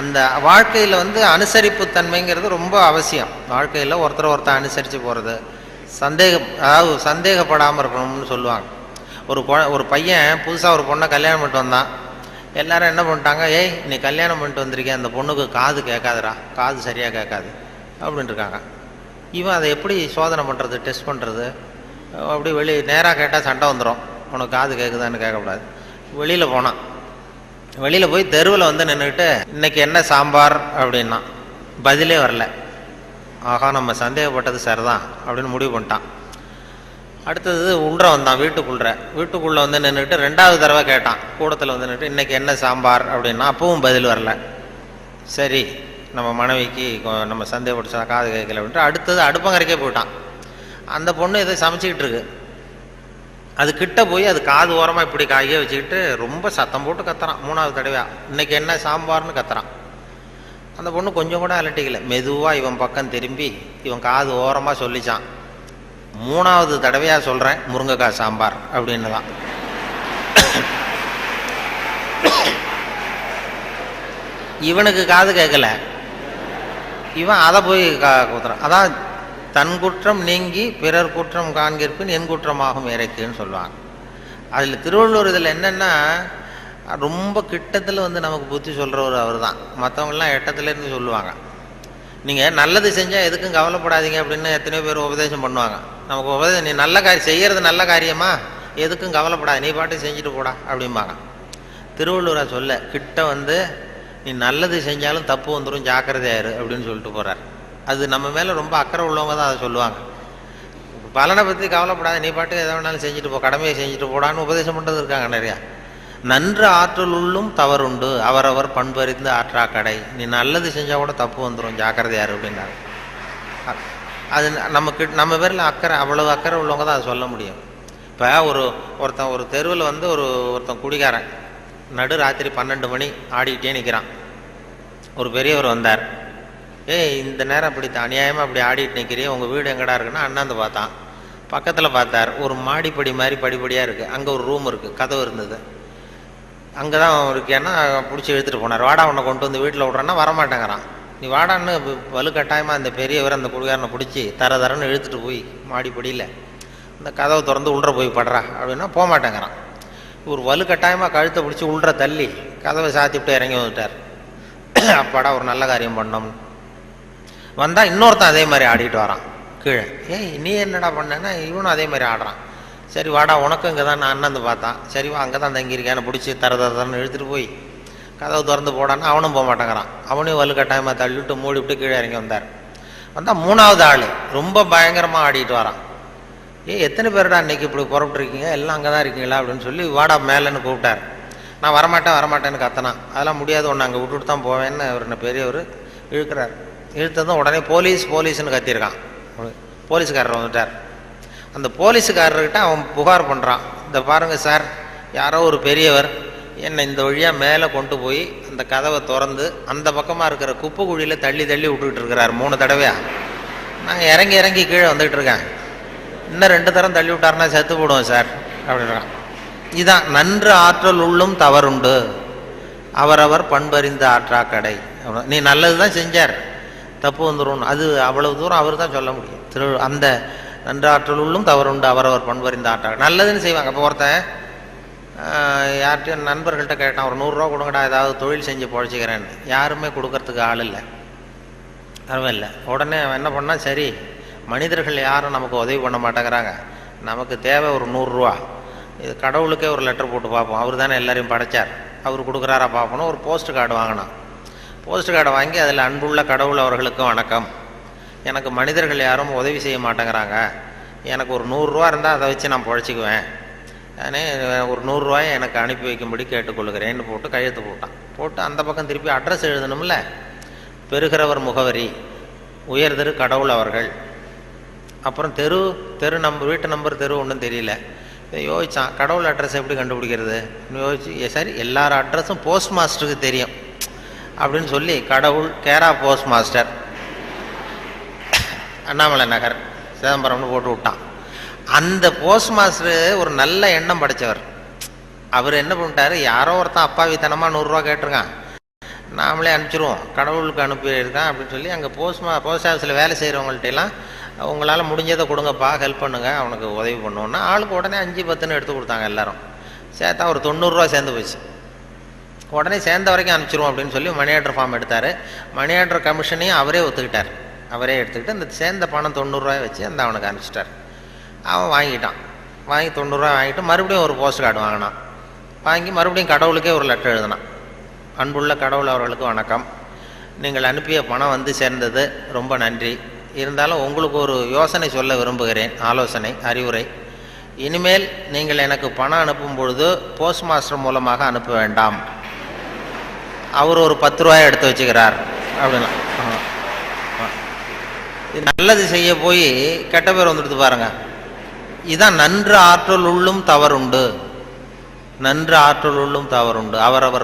அந்த வாழ்க்கையில் வந்து அனுசரிப்பு தன்மைங்கிறது ரொம்ப அவசியம். வாழ்க்கையில் ஒருத்தர் ஒருத்தர் அனுசரித்து போகிறது சந்தேகம் அதாவது சந்தேகப்படாமல் இருக்கணும்னு சொல்லுவாங்க. ஒரு ஒரு பையன் புதுசாக ஒரு பொண்ணை கல்யாணம் பண்ணிட்டு வந்தான். எல்லாரும் என்ன பண்ணிட்டாங்க? ஏய் நீ கல்யாணம் பண்ணிட்டு வந்திருக்கேன் அந்த பொண்ணுக்கு காது கேட்காதுடா. காது சரியாக கேட்காது. அப்படின்னு இருக்காங்க. இவன் அதை எப்படி சோதனை பண்ணுறது டெஸ்ட் பண்ணுறது அப்படி வெளி நேராக கேட்டால் சண்டை வந்துடும் உனக்கு காது கேட்குதான்னு கேட்கக்கூடாது. வெளியில் போனான். வெளியில் போய் தெருவில் வந்து நின்றுக்கிட்டு இன்னைக்கு என்ன சாம்பார்? அப்படின்னா பதிலே வரல. ஆஹா நம்ம சந்தேகப்பட்டது சரிதான் அப்படின்னு முடிவு பண்ணிட்டான். அடுத்தது உள்ற வந்தான் வீட்டுக்குள்ள. வீட்டுக்குள்ளே வந்து நின்றுட்டு ரெண்டாவது தடவை கேட்டான். கூடத்தில் வந்து நின்றுட்டு இன்றைக்கி என்ன சாம்பார்? அப்படின்னா அப்பவும் பதில் வரல. சரி நம்ம மனைவிக்கு நம்ம சந்தேகப்பட்டு காது கேட்கல அப்படின்ட்டு அடுத்தது அடுப்பங்கரைக்கே போயிட்டான். அந்த பொண்ணு இதை சமைச்சிக்கிட்டு இருக்கு. அது கிட்ட போய் அது காது ஓரமாக இப்படி காய வச்சுக்கிட்டு ரொம்ப சத்தம் போட்டு கத்துறான் மூணாவது தடவையாக இன்னைக்கு என்ன சாம்பார்னு கத்துறான். அந்த பொண்ணு கொஞ்சம் கூட அலட்டிக்கல. மெதுவாக இவன் பக்கம் திரும்பி இவன் காது ஓரமாக சொல்லிச்சான். மூணாவது தடவையாக சொல்கிறேன் முருங்கைக்காய் சாம்பார் அப்படின்னு தான் இவனுக்கு காது கேட்கல. இவன் அதை போய் கா குத்துறான். அதான் தன் குற்றம் நீங்கி பிறர் குற்றம் காண்கிற்பின் என் குற்றமாகும் இறைக்குன்னு சொல்லுவாங்க. அதில் திருவள்ளுவர் இதில் என்னென்னா ரொம்ப கிட்டத்தில் வந்து நமக்கு புத்தி சொல்கிறவர் அவர் தான் மற்றவங்களாம் எட்டத்துலேருந்து சொல்லுவாங்க. நீங்கள் நல்லது செஞ்சால் எதுக்கும் கவலைப்படாதீங்க அப்படின்னு எத்தனையோ பேர் உபதேசம் பண்ணுவாங்க. நமக்கு உபதேசம் நீ நல்ல காரியம் செய்கிறது நல்ல காரியமா? எதுக்கும் கவலைப்படாது நீ பாட்டு செஞ்சுட்டு போடா அப்படிம்பாங்க. திருவள்ளுவரை சொல்ல கிட்ட வந்து நீ நல்லது செஞ்சாலும் தப்பு வந்துடும் ஜாக்கிரதையாயிரு அப்படின்னு சொல்லிட்டு போகிறார் அது நம்ம மேலே ரொம்ப அக்கறை உள்ளவங்க தான் அதை சொல்லுவாங்க. பலனை பற்றி கவலைப்படாத நீ பாட்டு எதை வேணாலும் செஞ்சுட்டு போ கடமையை செஞ்சுட்டு போடான்னு உபதேசம் பண்ணுறது இருக்காங்க நிறையா. நன்று ஆற்றல் உள்ளும் தவறுண்டு அவரவர் பண்பறிந்து ஆற்றா கடை நீ நல்லது செஞ்சால் கூட தப்பு வந்துடும் ஜாக்கிரதையார் அப்படின்னாரு. அது நமக்கு நம்ம பேரில் அக்கறை அவ்வளவு அக்கறை உள்ளவங்க தான் அதை சொல்ல முடியும். இப்போ ஒரு ஒருத்தன் ஒரு தெருவில் வந்து ஒரு ஒருத்தன் குடிகாரன். நடு ராத்திரி பன்னெண்டு மணி ஆடிக்கிட்டே நிற்கிறான் ஒரு பெரியவர் வந்தார். ஏய் இந்த நேரம் அப்படி அநியாயமாக அப்படி ஆடிட்டு நிற்கிறியே உங்கள் வீடு எங்கடா இருக்குன்னா அண்ணாந்து பார்த்தான். பக்கத்தில் பார்த்தார். ஒரு மாடிப்படி மாதிரி படிப்படியாக இருக்குது அங்கே ஒரு ரூம் இருக்குது கதவு இருந்தது. அங்கே தான் இருக்கேன்னா பிடிச்சி எடுத்துகிட்டு போனார். வாடா உன்னை கொண்டு வந்து வீட்டில் விட்றேன்னா வரமாட்டேங்கிறான். நீ வாடான்னு வலுக்கட்டாயமாக அந்த பெரியவர் அந்த குடிகாரனை பிடிச்சி தர தரன்னு இழுத்துட்டு போய் மாடிப்படியில் இந்த கதவை திறந்து உள்ற போய் படுறா அப்படின்னா போக மாட்டேங்கிறான் இவர் வலுக்கட்டாயமாக கழுத்தை பிடிச்சி உள்ள தள்ளி கதவை சாத்திவிட்டு இறங்கி வந்துட்டார். அப்பாடா ஒரு நல்ல காரியம் பண்ணோம் வந்தால் இன்னொருத்தன் அதே மாதிரி ஆடிட்டு வரான். கீழே. ஏய் நீ என்னடா பண்ணேன்னா இவனும் அதே மாதிரி ஆடுறான். சரி வாடா உனக்கும் இங்கே தான் நான் அண்ணந்து பார்த்தான். சரி வா அங்கே தான் தங்கியிருக்கேன் பிடிச்சி தர தரன்னு இழுத்துட்டு போய் கதவு திறந்து போடான்னு அவனும் போக மாட்டேங்கிறான். அவனையும் வலுக்கட்டாயமாக தள்ளிவிட்டு மூடி விட்டு கீழே இறங்கி வந்தார். வந்தால் மூணாவது ஆள் ரொம்ப பயங்கரமாக ஆடிட்டு வரான். ஏய் எத்தனை பேருடா இன்னைக்கு இப்படி புறப்பட்டுருக்கீங்க எல்லாம் அங்கே தான் இருக்கீங்களா? அப்படின்னு சொல்லி வாடா மேலேன்னு கூப்பிட்டார். நான் வரமாட்டேன் வரமாட்டேன்னு கத்தனான். அதெல்லாம் முடியாது ஒன்று அங்கே விட்டுட்டு தான் போவேன்னு அவர் என்ன பெரியவர் இழுக்கிறார். இழுத்ததும் உடனே போலீஸ் போலீஸ்னு கத்தியிருக்கான். போலீஸ்காரர் வந்துட்டார். அந்த போலீஸுக்காரர்கிட்ட அவன் புகார் பண்ணுறான் இந்த பாருங்கள் சார் யாரோ ஒரு பெரியவர் என்னை இந்த வழியாக மேலே கொண்டு போய் அந்த கதவை திறந்து அந்த பக்கமாக இருக்கிற குப்பு குழியில் தள்ளி தள்ளி விட்டுக்கிட்டு இருக்கிறார். மூணு தடவையாக நான் இறங்கி இறங்கி கீழே வந்துகிட்டு இருக்கேன். இன்னும் ரெண்டு தரம் தள்ளி விட்டாருன்னா செத்து போடுவோம் சார் அப்படின்றான். இதான் நன்று ஆற்றல் உள்ளும் தவறுண்டு. அவரவர் பண்பறிந்த ஆற்றா கடை. நீ நல்லது தான் செஞ்சார். தப்பு வந்துடும் அது அவ்வளவு தூரம் அவர் தான் சொல்ல முடியும். திரு அந்த நன்று உள்ளும் தவறுண்டு அவரவர் பண்பறிந்த ஆற்றாக நல்லதுன்னு செய்வாங்க. அப்போ ஒருத்தன் யார்கிட்டையும் நண்பர்கள்ட்ட கேட்டான் ஒரு நூறுரூவா கொடுங்கடா ஏதாவது தொழில் செஞ்சு பொழைச்சிக்கிறேன்னு. யாருமே கொடுக்கறதுக்கு ஆள் இல்லை. யாருமே இல்லை உடனே அவன் என்ன பண்ணால் சரி மனிதர்கள் யாரும் நமக்கு உதவி பண்ண மாட்டேங்கிறாங்க. நமக்கு தேவை ஒரு நூறுரூவா இது கடவுளுக்கே ஒரு லெட்டர் போட்டு பார்ப்போம். அவர் தானே எல்லாரையும் படைச்சார். அவர் கொடுக்குறாரா பார்ப்போம்னு ஒரு போஸ்ட் கார்டு வாங்கினான். போஸ்ட் கார்டை வாங்கி அதில் அன்புள்ள கடவுள் அவர்களுக்கும் வணக்கம். எனக்கு மனிதர்கள் யாரும் உதவி செய்ய மாட்டேங்கிறாங்க. எனக்கு ஒரு நூறுரூவா இருந்தால் அதை வச்சு நான் பொழைச்சிக்குவேன். நானே ஒரு நூறுரூவாயை எனக்கு அனுப்பி வைக்கும்படி கேட்டுக்கொள்கிறேன்னு போட்டு கையெழுத்து போட்டான். போட்டு அந்த பக்கம் திருப்பி அட்ரஸ் எழுதணும்ல? பெருகிறவர் முகவரி உயர்திரு கடவுள் அவர்கள். அப்புறம் தெரு தெரு நம்பர் வீட்டு நம்பர் தெரு ஒன்றும் தெரியல. இதை கடவுள் அட்ரஸ் எப்படி கண்டுபிடிக்கிறது? யோசிச்சு சரி எல்லார் அட்ரஸும் போஸ்ட் மாஸ்டருக்கு தெரியும். அப்படின்னு சொல்லி கடவுள் கேரா போஸ்ட் மாஸ்டர் அண்ணாமலை நகர் சிதம்பரம்னு போட்டு விட்டான். அந்த போஸ்ட் மாஸ்டர் ஒரு நல்ல எண்ணம் படைச்சவர். அவர் என்ன பண்ணிட்டாரு? யாரோ ஒருத்தன் அப்பாவித்தனமாக நூறுரூவா கேட்டிருக்கான். நாமளே அனுப்பிச்சிருவோம். கடவுளுக்கு அனுப்பியிருக்கான் அப்படின்னு சொல்லி அங்கே போஸ்ட் மா போஸ்ட் ஆஃபீஸில் வேலை செய்கிறவங்கள்ட்ட எல்லாம் உங்களால் முடிஞ்சதை கொடுங்கப்பா ஹெல்ப் பண்ணுங்க அவனுக்கு உதவி பண்ணுவோன்னா ஆளுக்கு உடனே அஞ்சு பத்துன்னு எடுத்து கொடுத்தாங்க எல்லாரும். சேர்த்தா ஒரு தொண்ணூறுரூவா சேர்ந்து போச்சு. உடனே சேர்ந்த வரைக்கும் அனுப்பிச்சிருவோம் அப்படின்னு சொல்லி மணி ஆர்டர் ஃபார்ம் எடுத்தார். மணி ஆர்டர் கமிஷனையும் அவரே ஒத்துக்கிட்டார். அவரே எடுத்துக்கிட்டு அந்த சேர்ந்த பணம் தொண்ணூறுரூவாய் வச்சு அந்த அவனுக்கு அனுப்பிச்சிட்டார். அவன் வாங்கிட்டான். வாங்கி தொண்ணூறுரூவா வாங்கிட்டு மறுபடியும் ஒரு போஸ்ட் கார்டு வாங்கினான். வாங்கி மறுபடியும் கடவுளுக்கே ஒரு லெட்டர் எழுதினான். அன்புள்ள கடவுள் அவர்களுக்கு வணக்கம். நீங்கள் அனுப்பிய பணம் வந்து சேர்ந்தது. ரொம்ப நன்றி. இருந்தாலும் உங்களுக்கு ஒரு யோசனை சொல்ல விரும்புகிறேன். ஆலோசனை அறிவுரை. இனிமேல் நீங்கள் எனக்கு பணம் அனுப்பும் பொழுது போஸ்ட் மாஸ்டர் மூலமாக அனுப்ப வேண்டாம். அவர் ஒரு பத்து ரூபாய் எடுத்து வச்சுக்கிறார் அப்படின்னா. நல்லது செய்ய போய் கெட்ட பேர் வந்துடுது பாருங்க. இதான் நன்று ஆற்றல் உள்ளும் தவறுண்டு. நன்று ஆற்றல் உள்ளும் தவறுண்டு. அவரவர்